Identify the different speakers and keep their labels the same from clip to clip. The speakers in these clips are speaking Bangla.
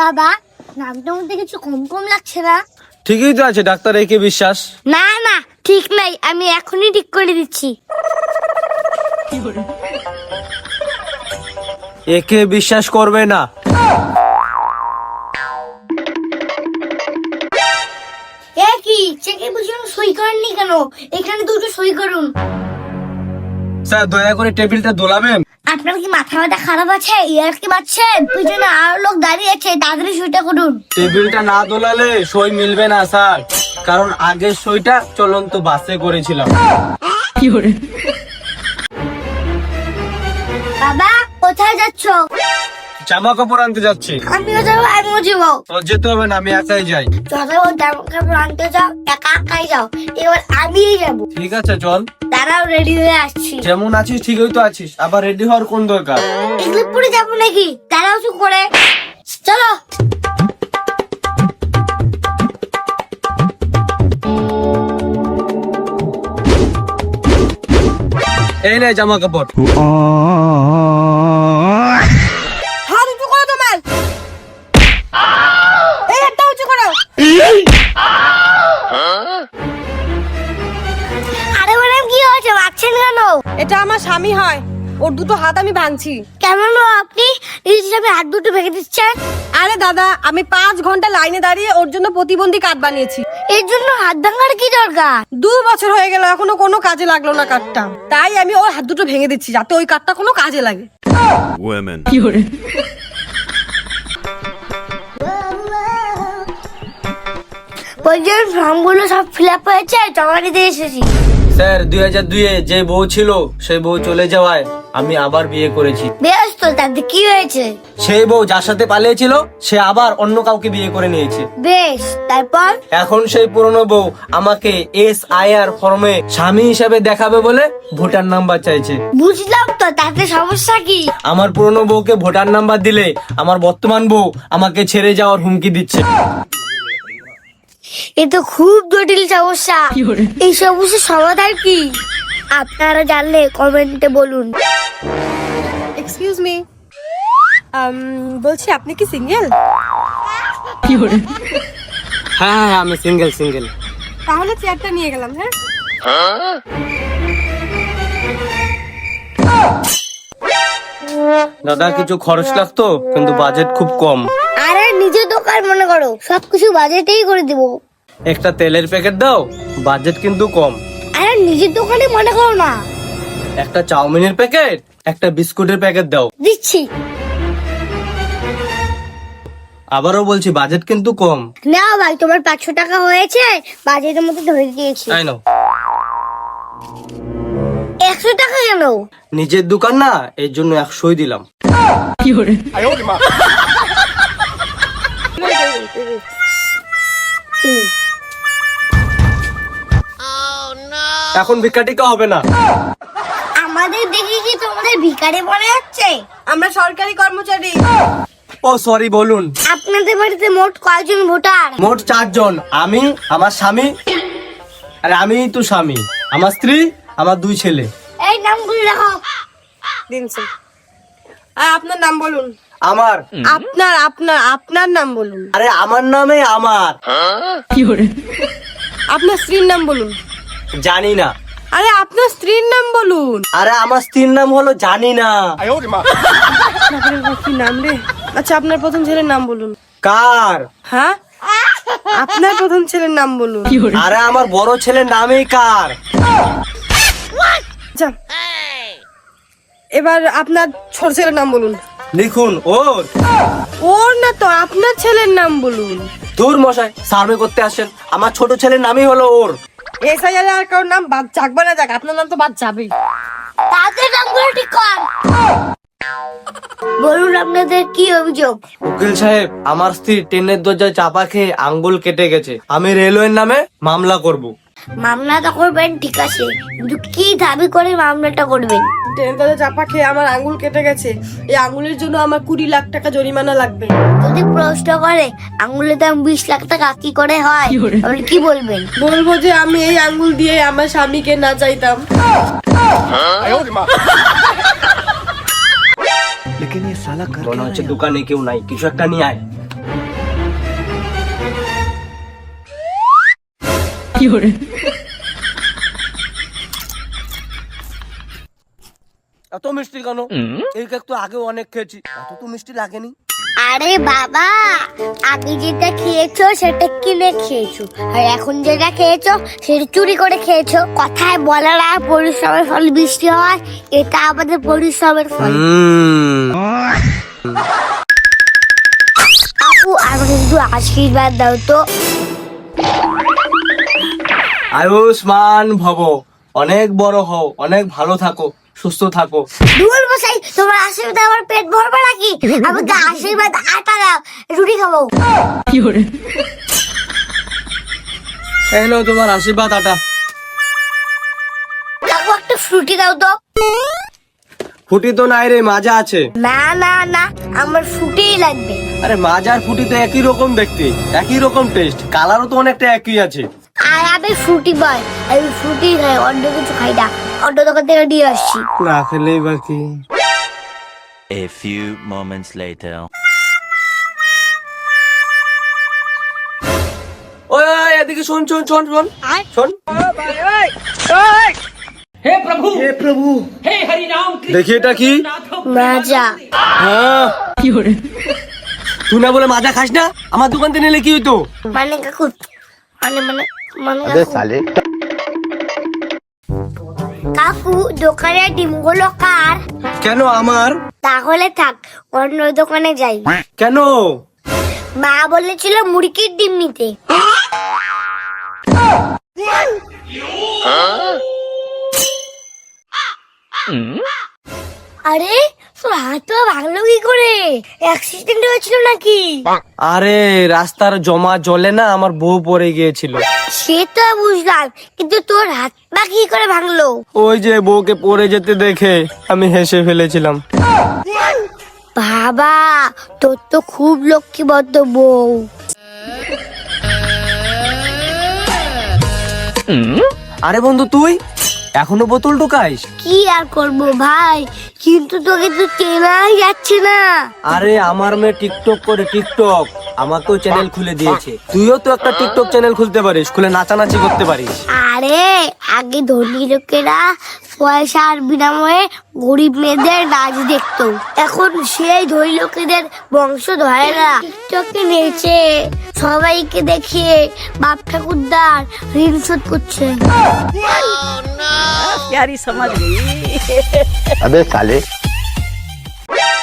Speaker 1: বাবা নামটার মধ্যে কিছু কম কম লাগছে না?
Speaker 2: ঠিকই তো আছে ডাক্তার একে বিশ্বাস।
Speaker 1: না না ঠিক নাই আমি এখনই ঠিক করে দিচ্ছি।
Speaker 2: একে বিশ্বাস করবে না।
Speaker 1: এ কি চেকে বুঝে সই করেননি কেন? এখানে দুটো সই করুন।
Speaker 2: স্যার দয়া করে টেবিলটা দোলাবেন।
Speaker 1: আপনার কি মাথা ব্যথা খারাপ আছে? ইয়ার কি পাচ্ছেন পিছনে আরও লোক দাঁড়িয়ে আছে তাড়াতাড়ি সইটা করুন।
Speaker 2: টেবিলটা না দোলালে সই মিলবে না স্যার। কারণ আগের সইটা চলন্ত বাসে করেছিলাম।
Speaker 1: কি বাবা কোথায় যাচ্ছ?
Speaker 2: জামা কাপড় আনতে যাচ্ছি।
Speaker 1: আমিও যাব আমিও যাব
Speaker 2: তোর যেতে হবে না আমি একাই যাই।
Speaker 1: যত জামা কাপড় আনতে যাও একা একাই যাও। এবার আমিই যাব।
Speaker 2: ঠিক আছে চল।
Speaker 1: তারাও রেডি হয়ে আসছি।
Speaker 2: যেমন আছিস ঠিকই তো আছিস। আবার রেডি হওয়ার কোন দরকার?
Speaker 1: এগুলো পরে যাব নাকি? তারাও চুপ করে। চলো।
Speaker 2: এই নে জামা কাপড়।
Speaker 1: আরে ম্যাডাম কি হয়েছে? মারছেন কেন?
Speaker 3: এটা আমার স্বামী হয়। ওর দুটো হাত আমি ভাঙছি।
Speaker 1: কেমন আপনি এই হিসাবে হাত দুটো ভেঙে দিচ্ছেন?
Speaker 3: আরে দাদা আমি পাঁচ ঘণ্টা লাইনে দাঁড়িয়ে ওর জন্য প্রতিবন্ধী কার্ড বানিয়েছি।
Speaker 1: এর জন্য হাত ভাঙার কি দরকার?
Speaker 3: দু বছর হয়ে গেল এখনও কোনো কাজে লাগল না কার্ডটা তাই আমি ওর হাত দুটো ভেঙে দিচ্ছি যাতে ওই কার্ডটা কোনো কাজে লাগে।
Speaker 4: Women.
Speaker 1: পরিচয় ফর্মগুলো সব ফিল আপ হয়েছে জমা দিতে এসেছি।
Speaker 2: স্যার দুই হাজার দুইয়ে যে বউ ছিল সেই বউ চলে যাওয়ায় আমি আবার বিয়ে করেছি।
Speaker 1: বেশ তো তাতে কি হয়েছে?
Speaker 2: সেই বউ যার সাথে পালিয়েছিল সে আবার অন্য কাউকে বিয়ে করে নিয়েছে।
Speaker 1: বেশ তারপর?
Speaker 2: এখন সেই পুরনো বউ আমাকে এস আই আর ফর্মে স্বামী হিসাবে দেখাবে বলে ভোটার নাম্বার চাইছে।
Speaker 1: বুঝলাম তো তাতে সমস্যা কি?
Speaker 2: আমার পুরনো বউকে ভোটার নাম্বার দিলে আমার বর্তমান বউ আমাকে ছেড়ে যাওয়ার হুমকি দিচ্ছে।
Speaker 1: এ তো খুব জটিল সমস্যা। এই সমস্যার সমাধান কি? আপনারা জানলে কমেন্টে বলুন।
Speaker 3: এক্সকিউজ মি বলছি আপনি কি সিঙ্গেল
Speaker 2: হ্যাঁ হ্যাঁ আমি সিঙ্গেল সিঙ্গেল
Speaker 3: তাহলে চেয়ারটা নিয়ে গেলাম হ্যাঁ?
Speaker 2: দাদা কিছু খরচ লাগতো? কিন্তু বাজেট খুব কম।
Speaker 1: আরে নিজের দোকান মনে করো। সবকিছু বাজেটেই করে দিব।
Speaker 2: একটা তেলের প্যাকেট দাও বাজেট কিন্তু কম।
Speaker 1: আরে নিজের দোকানে মনে করো না।
Speaker 2: একটা চাউমিনের প্যাকেট একটা বিস্কুটের প্যাকেট দাও।
Speaker 1: দিচ্ছি।
Speaker 2: আবারও বলছি বাজেট কিন্তু কম।
Speaker 1: নাও ভাই তোমার পাঁচশো টাকা হয়েছে বাজেটের মধ্যে ধরে দিয়েছি।
Speaker 2: তাই নাও।
Speaker 1: একশো টাকা কেন?
Speaker 2: নিজের দোকান না এর জন্য একশোই দিলাম। এখন ভিক্ষাটিকা হবে না।
Speaker 1: আমাদের দেখে কি তোমাদের ভিখারি মনে হচ্ছে?
Speaker 3: আমরা সরকারি কর্মচারী।
Speaker 2: ও সরি বলুন।
Speaker 1: আপনাদের বাড়িতে মোট কয়জন ভোটার?
Speaker 2: মোট চারজন। আমি আমার স্বামী আরে আমি তো স্বামী। আমার স্ত্রী আমার দুই ছেলে।
Speaker 1: এই নামগুলো লেখো।
Speaker 3: দিন স্যার। আর আপনার নাম বলুন।
Speaker 2: আমার।
Speaker 3: আপনার আপনার আপনার নাম বলুন।
Speaker 2: আরে আমার নামে আমার।
Speaker 3: আপনার স্ত্রীর নাম বলুন।
Speaker 2: জানি না
Speaker 3: আরে আপনার স্ত্রীর নাম বলুন।
Speaker 2: আরে আমার স্ত্রীর নাম হলো জানি না
Speaker 3: কি নাম রে? আচ্ছা আপনার প্রথম ছেলের নাম বলুন।
Speaker 2: কার?
Speaker 3: হ্যাঁ? আপনার প্রথম ছেলের নাম বলুন।
Speaker 2: আরে আমার বড় ছেলের নামই কার?
Speaker 3: এবার আপনার ছোট ছেলের নাম বলুন।
Speaker 2: লিখুন ওর।
Speaker 3: ওর না তো আপনার ছেলের নাম বলুন।
Speaker 2: দূর মশাই সার্ভে করতে আসেন। আমার ছোট ছেলের নামই হলো ওর।
Speaker 3: এসআইআর আর কারোর নাম বাদ যাকবে না যাক আপনার নাম তো বাদ যাবেই।
Speaker 1: তাদের নামগুলো ঠিক কর। বলুন আপনাদের কি অভিযোগ?
Speaker 2: উকিল সাহেব আমার স্ত্রী ট্রেনের দরজায় চাপা খেয়ে আঙ্গুল কেটে গেছে। আমি রেলওয়ের নামে মামলা করব।
Speaker 1: মামলাটা করবেন ঠিক আছে। কিন্তু কি দাবি করে মামলাটা করবেন?
Speaker 3: ট্রেন তাদের চাপা খেয়ে আমার আঙ্গুল কেটে গেছে এই আঙ্গুলের জন্য আমার কুড়ি লাখ টাকা জরিমানা লাগবে
Speaker 1: যদি প্রশ্ন করে আঙুলের দাম বিশ লাখ টাকা কি করে হয় তাহলে কি বলবেন
Speaker 3: বলবো যে আমি এই আঙ্গুল দিয়ে আমার স্বামীকে না চাইতাম
Speaker 5: लेकिन ये साला
Speaker 2: মনে হচ্ছে দোকানে কেউ নাই কিছু একটা নিয়ে আয় এত মিষ্টি কেন? এই কেক তো আগে অনেক খেয়েছি এত তো মিষ্টি লাগেনি।
Speaker 1: আরে বাবা আগে যেটা খেয়েছো সেটা কিনে খেয়েছো আর এখন যেটা খেয়েছো সেটা চুরি করে খেয়েছো। কথায় বলে না পরিশ্রমের ফল বৃষ্টি হয় এটা আমাদের পরিশ্রমের ফল। আপু আমাকে একটু আশীর্বাদ দাও তো।
Speaker 2: আয়ুষ্মান ভব অনেক বড় হও অনেক ভালো থাকো। সুস্থ থাকো।
Speaker 1: দুল বসাই তোমার আশীর্বাদ আমার পেট ভরবে নাকি? আমাকে আশীর্বাদ আটা দাও রুটি খাব।
Speaker 2: এলো তোমার আশীর্বাদ আটা।
Speaker 1: কাকু একটা ফ্রুটি দাও তো।
Speaker 2: ফুটি তো নাই রে মাজা আছে।
Speaker 1: না না না আমার ফ্রুটিই লাগবে।
Speaker 2: আরে মাজার ফুটি তো একই রকম দেখতে একই রকম টেস্ট কালারও তো অনেকটা একই আছে।
Speaker 1: আর আমি ফ্রুটি বয় আমি ফ্রুটি খাই অন্য কিছু খাই না। অন্য দোকান থেকে দিয়ে আসছি।
Speaker 2: না খেলেই বা কি?
Speaker 4: A few moments later.
Speaker 2: ওই ওই, এদিকে শোন শোন শোন শোন। শোন। হে প্রভু। হে প্রভু। হে হরি নাম দেখি এটা কি?
Speaker 1: মাজা।
Speaker 2: হ্যাঁ। তুই না বলে মাজা খাস না? আমার দোকান থেকে নিলে কি হইতো?
Speaker 1: মানে কাকু মানে মানে মানে কাকু। কাকু দোকানে ডিমগুলো কার?
Speaker 2: কেন আমার?
Speaker 1: তাহলে থাক অন্য দোকানে যাই।
Speaker 2: কেন?
Speaker 1: মা বলেছিল মুরগির ডিম নিতে। আরে তোর হাত পা ভাঙলো কি করে? অ্যাক্সিডেন্ট হয়েছিল নাকি?
Speaker 2: আরে রাস্তার জমা জলে না আমার বউ পড়ে গিয়েছিল।
Speaker 1: সে তো বুঝলাম কিন্তু তোর হাত পা কি করে ভাঙলো?
Speaker 2: ওই যে বউকে পড়ে যেতে দেখে আমি হেসে ফেলেছিলাম।
Speaker 1: বাবা তোর তো খুব লক্ষ্মীবদ্ধ বউ।
Speaker 2: আরে বন্ধু তুই? এখনও বোতল ঢুকাইস?
Speaker 1: কি আর করব ভাই? কিন্তু তোকে তো চেনাই যাচ্ছে না।
Speaker 2: আরে আমার মেয়ে টিকটক করে টিকটক। আমাকেও চ্যানেল খুলে দিয়েছে। তুইও তো একটা টিকটক চ্যানেল খুলতে পারিস খুলে নাচানাচি করতে পারিস।
Speaker 1: আরে আগে ধনী লোকেরা পয়সা আর বিনাময়ে গরিব মেয়েদের নাচ দেখতো। এখন সেই ধনী লোকেদের বংশ ধরে না টিকটকে নেচে সবাইকে দেখিয়ে বাপ ঠাকুরদার ঋণ শোধ করছে।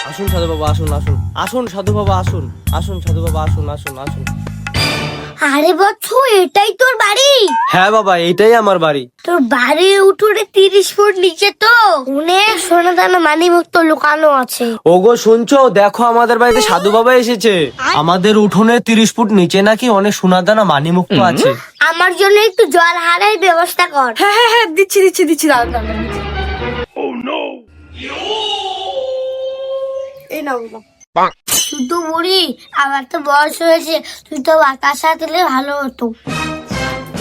Speaker 2: আসুন সাধু বাবা আসুন আসুন। আসুন সাধু বাবা আসুন। আসুন সাধু বাবা আসুন আসুন আসুন।
Speaker 1: আরে বচ্চু এটাই তোর বাড়ি?
Speaker 2: হ্যাঁ বাবা এটাই আমার বাড়ি।
Speaker 1: তোর বাড়ির উঠোনে তিরিশ ফুট নিচে তো? অনেক সোনা দানা মানি মুক্ত লুকানো আছে।
Speaker 2: ওগো শুনছো? দেখো আমাদের বাড়িতে সাধু বাবা এসেছে। আমাদের উঠোনে তিরিশ ফুট নিচে নাকি অনেক সোনা দানা মানি মুক্ত আছে।
Speaker 1: আমার জন্য একটু জল হারার ব্যবস্থা কর।
Speaker 3: হ্যাঁ হ্যাঁ হ্যাঁ দিচ্ছি দিচ্ছি দিচ্ছি দাঁড়ান দাঁড়ান দিচ্ছি। এই নাও
Speaker 1: শুধু বুড়ি আমার তো বয়স হয়েছে তুই তো বাতাসা দিলে ভালো হতো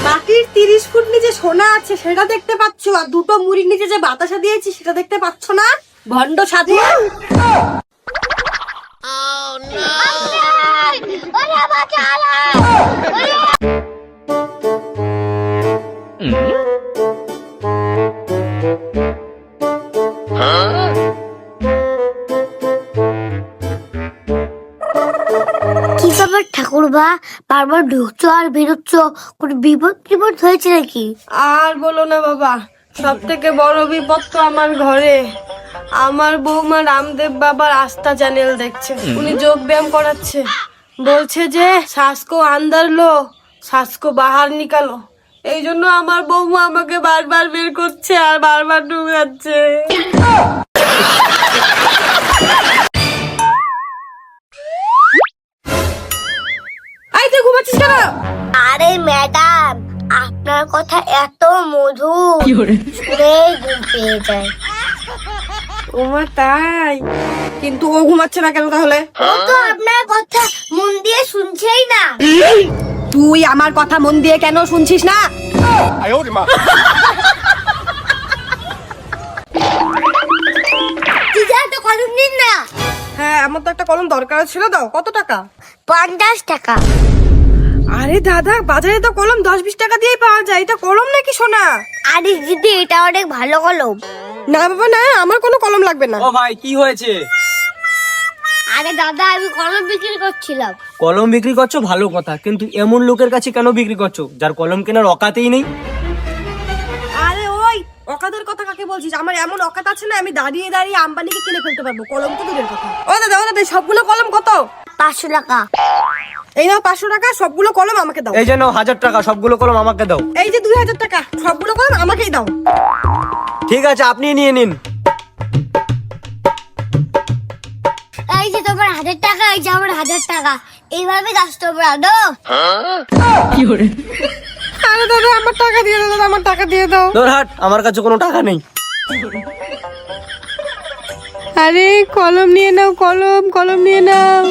Speaker 3: মাটির তিরিশ ফুট নিচে সোনা আছে সেটা দেখতে পাচ্ছ আর দুটো মুড়ির নিচে যে বাতাসা দিয়েছি সেটা দেখতে পাচ্ছ না ভণ্ড সাধু
Speaker 1: কি ঠাকুরবা বারবার ঢুকছো আর বেরোচ্ছ কোনো বিপদ টিপদ হয়েছে নাকি?
Speaker 3: আর বলো না বাবা সব থেকে বড় বিপদ তো আমার ঘরে। আমার বৌমা রামদেব বাবার আস্থা চ্যানেল দেখছে। উনি যোগ ব্যায়াম করাচ্ছে। বলছে যে শ্বাসকো আন্দার লো শ্বাসকো বাহার নিকালো। এই জন্য আমার বৌমা আমাকে বারবার বের করছে আর বারবার ঢুকাচ্ছে ঘুমাচ্ছিস কেন?
Speaker 1: আরে ম্যাডাম আপনার কথা এত মধু। শুনেই ঘুম পেয়ে যায়।
Speaker 3: ওমা তাই? কিন্তু ও ঘুমাচ্ছে না কেন তাহলে?
Speaker 1: ও তো আপনার কথা মন দিয়ে শুনছেই না।
Speaker 3: তুই আমার কথা মন দিয়ে কেন শুনছিস না?
Speaker 1: তুই যা তো কলম না।
Speaker 3: হ্যাঁ আমার তো একটা কলম দরকার ছিল দাও। কত টাকা?
Speaker 1: পঞ্চাশ টাকা।
Speaker 3: আরে দাদা বাজারে তো কলম দশ বিশ টাকা দিয়েই পাওয়া যায়। এটা কলম নাকি সোনা?
Speaker 1: আরে দিদি এটা অনেক ভালো কলম।
Speaker 3: না বাবা না আমার কোনো কলম লাগবে না।
Speaker 2: ও ভাই কি হয়েছে?
Speaker 1: আরে দাদা আমি কলম বিক্রি করছিলাম।
Speaker 2: কলম বিক্রি করছ? ভালো কথা। কিন্তু এমন লোকের কাছে কেন বিক্রি করছ? যার কলম কেনার অকাতেই নেই।
Speaker 3: অকাদের কথা কাকে বলছিস? আমার এমন অকাত আছে না আমি দাঁড়িয়ে দাঁড়িয়ে আম্বানিকে কিনে ফেলতে পারব। কলম তো দূরের কথা। ও দাদা ও দাদা সবগুলো কলম কত?
Speaker 1: পাঁচশো টাকা।
Speaker 3: এই নাও পাঁচশো টাকা সবগুলো কলম আমাকে দাও।
Speaker 2: এই যেন হাজার টাকা সবগুলো কলম আমাকে দাও।
Speaker 3: এই যে দুই হাজার টাকা সবগুলো কলম আমাকেই দাও।
Speaker 2: ঠিক আছে আপনি নিয়ে নিন।
Speaker 1: এই যে তোমার হাজার টাকা এই যে আমার হাজার টাকা। এইভাবে কাস্টমার আনো
Speaker 3: আরে দাদা আমার টাকা দিয়ে দাও দাদা আমার টাকা দিয়ে দাও।
Speaker 2: তোর হাট আমার কাছে কোনো টাকা নেই।
Speaker 3: আরে কলম নিয়ে নাও কলম কলম নিয়ে নাও।